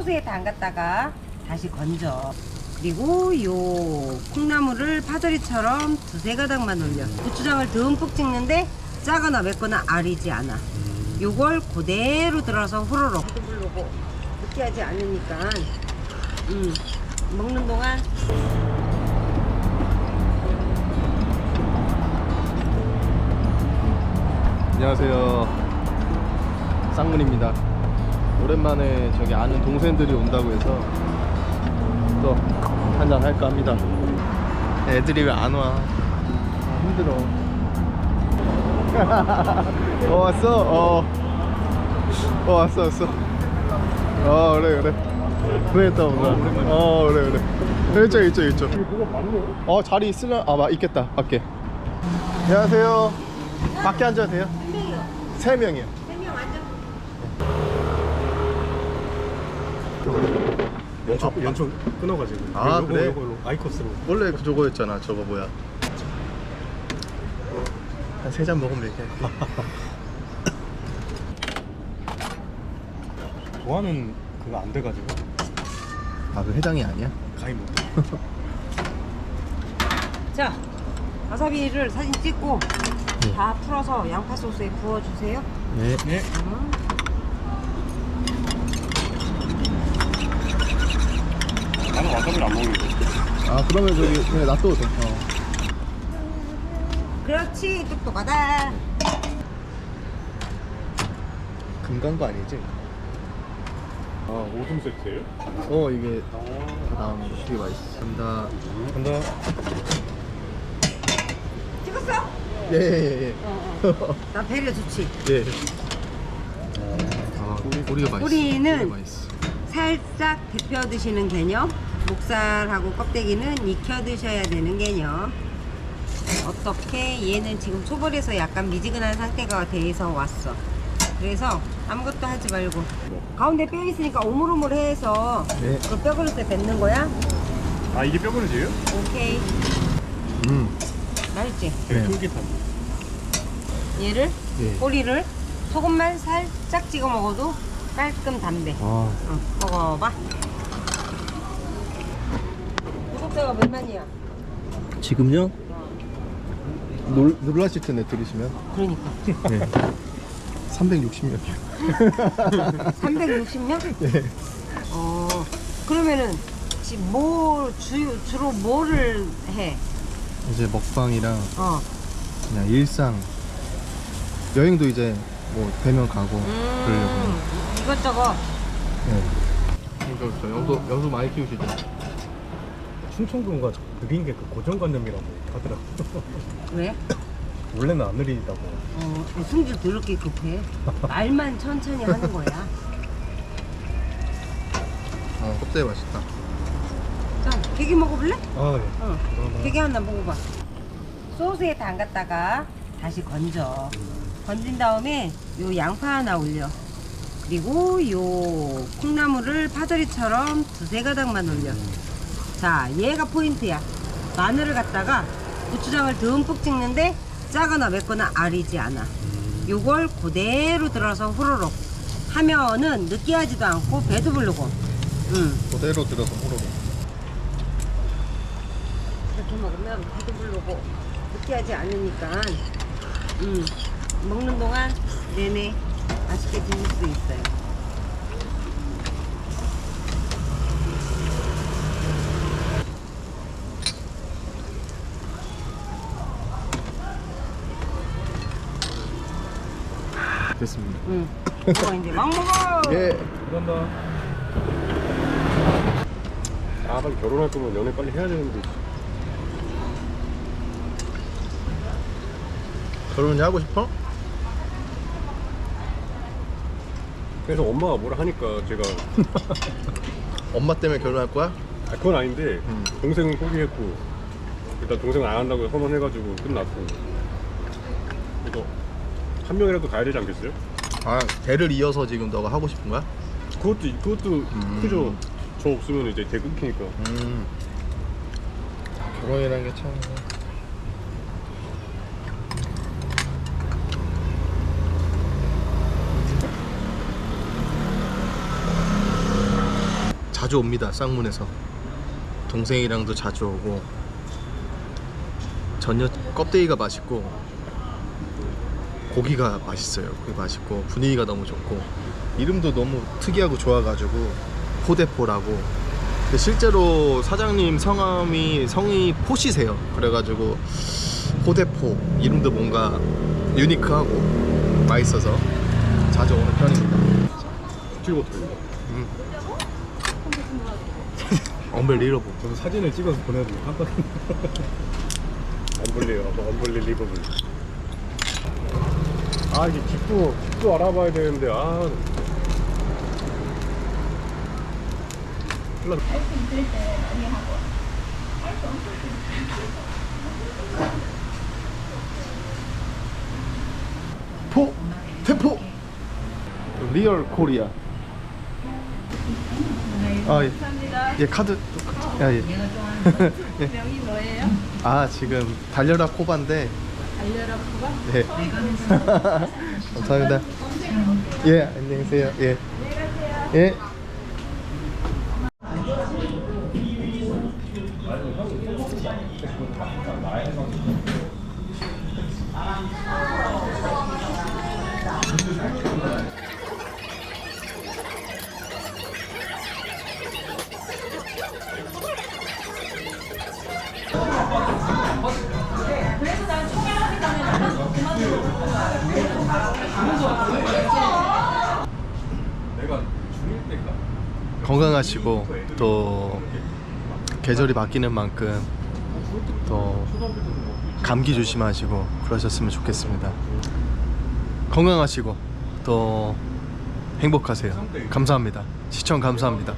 소스에 담갔다가 다시 건져. 그리고 요 콩나물을 파절이처럼 두세 가닥만 올려. 고추장을 듬뿍 찍는데 짜거나 맵거나 아리지 않아. 요걸 그대로 들어서 후루룩. 부르고 느끼하지 않으니까. 음, 먹는 동안 안녕하세요. 쌍문입니다. 오랜만에 저기 아는 동생들이 온다고 해서 또 한잔 할까 합니다. 애들이 왜 안 와? 아, 힘들어. 어 왔어? 어. 어 왔어 왔어. 어 그래 그래. 그랬다 오늘. 어 그래 그래. 이쪽 이쪽 이쪽. 어 자리 있으려 아 마- 있겠다 밖에. 안녕하세요. 밖에 앉아도 돼요? 세 명이요. 세명 앉아. 연초 연초 끊어가지고 아, 요거, 그래? 요걸로 아이코스로 원래 그 저거였잖아. 저거 뭐야? 한 세 잔 먹으면 되게. 좋아하는 그거 안 돼가지고 아그 회장이 아니야? 가입 못. 자, 와사비를 사진 찍고 네. 다 풀어서 양파 소스에 부어주세요. 네. 네. 음. 나는 와사비를 안 먹는데. 아 그러면 저기 그냥 놔둬도 돼. 어. 그렇지, 똑똑하다. 금간 거 아니지? 아 오줌 세트예요? 어 이게 다 나오는 거 되게 맛있어. 간다. 간다. 찍었어? 예예예. 나 배려 좋지. 예. 아 우리가 맛있어. 우리는 우리가 맛있어. 살짝 데펴 드시는 개념. 목살하고 껍데기는 익혀 드셔야 되는 개념. 어떻게 얘는 지금 초벌에서 약간 미지근한 상태가 돼서 왔어. 그래서 아무것도 하지 말고 가운데 뼈 있으니까 오물오물해서 네. 그뼈 그릇에 뱉는 거야. 아 이게 뼈그릇이에요? 오케이. 음. 맛있지? 되게 네. 쫄깃한. 얘를 예. 꼬리를 소금만 살짝 찍어 먹어도 깔끔 담배. 아 응, 먹어봐. 구독자가 몇만이야? 지금요? 놀 놀라실 텐데 들으시면. 그러니까 네. 360명이요. 360명? 네. 어 그러면은 지금 뭐 주, 주로 뭐를 해? 이제 먹방이랑 어. 그냥 일상 여행도 이제 뭐 되면 가고 그러려고. 음, 이것저것. 네. 그러니까 연수 연수 많이 키우시죠? 충청도가 느린 게 그 고정관념이라고 하더라고. 왜? 원래는 안 느리다고. 어, 승질 더럽게 급해. 말만 천천히 하는 거야. 어, 껍데기 맛있다. 자, 대게 먹어볼래? 아 예. 어. 그러나 되게 하나 먹어봐. 소스에 담갔다가 다시 건져. 건진 다음에 요 양파 하나 올려. 그리고 요 콩나물을 파절이처럼 두세 가닥만 올려. 자, 얘가 포인트야. 마늘을 갖다가 고추장을 듬뿍 찍는데 짜거나 맵거나 아리지 않아. 요걸 그대로 들어서 후루룩 하면은 느끼하지도 않고 배도 부르고. 응. 그대로 들어서 호로로. 이렇게 먹으면 배도 부르고 느끼하지 않으니까 음, 먹는 동안 내내 맛있게 드실 수 있어요. 됐습니다. 응. 먹어 이제 막 먹어. 예. 간다. 아 빨리 결혼할 거면 연애 빨리 해야 되는데. 결혼이 하고 싶어? 그래서 엄마가 뭐라 하니까 제가 엄마 때문에 결혼할 거야? 아, 그건 아닌데 음. 동생은 포기했고 일단 동생은 안 한다고 선언해가지고 끝났고 그래서 한 명이라도 가야 되지 않겠어요? 아, 대를 이어서 지금 너가 하고 싶은 거야? 그것도 그것도 크죠. 저 없으면 이제 대 끊기니까. 음. 결혼이라는 게 참. 자주 옵니다 쌍문에서 동생이랑도 자주 오고 전혀 껍데기가 맛있고 고기가 맛있어요 고기 맛있고 분위기가 너무 좋고 이름도 너무 특이하고 좋아가지고 포대포라고 근데 실제로 사장님 성함이 성이 포시세요 그래가지고 포대포 이름도 뭔가 유니크하고 맛있어서 자주 오는 편입니다 칠보트입니다. 음. 언벨리러블 저도 사진을 찍어서 보내드리고 깜빡했네. 언블리요, 언블리 리버블. 아 이게 집도 집도 알아봐야 되는데 아. 큰일 났- 포 태포 리얼 코리아 아 예. 예 카드 야, 예. 명이 뭐예요? 아 지금 달려라 코바인데 달려라 코가? 네 감사합니다. 예 안녕히 계세요. 예. 예. 건강하시고 또 계절이 바뀌는 만큼 또 감기 조심하시고 그러셨으면 좋겠습니다. 건강하시고 또 행복하세요. 감사합니다. 시청 감사합니다.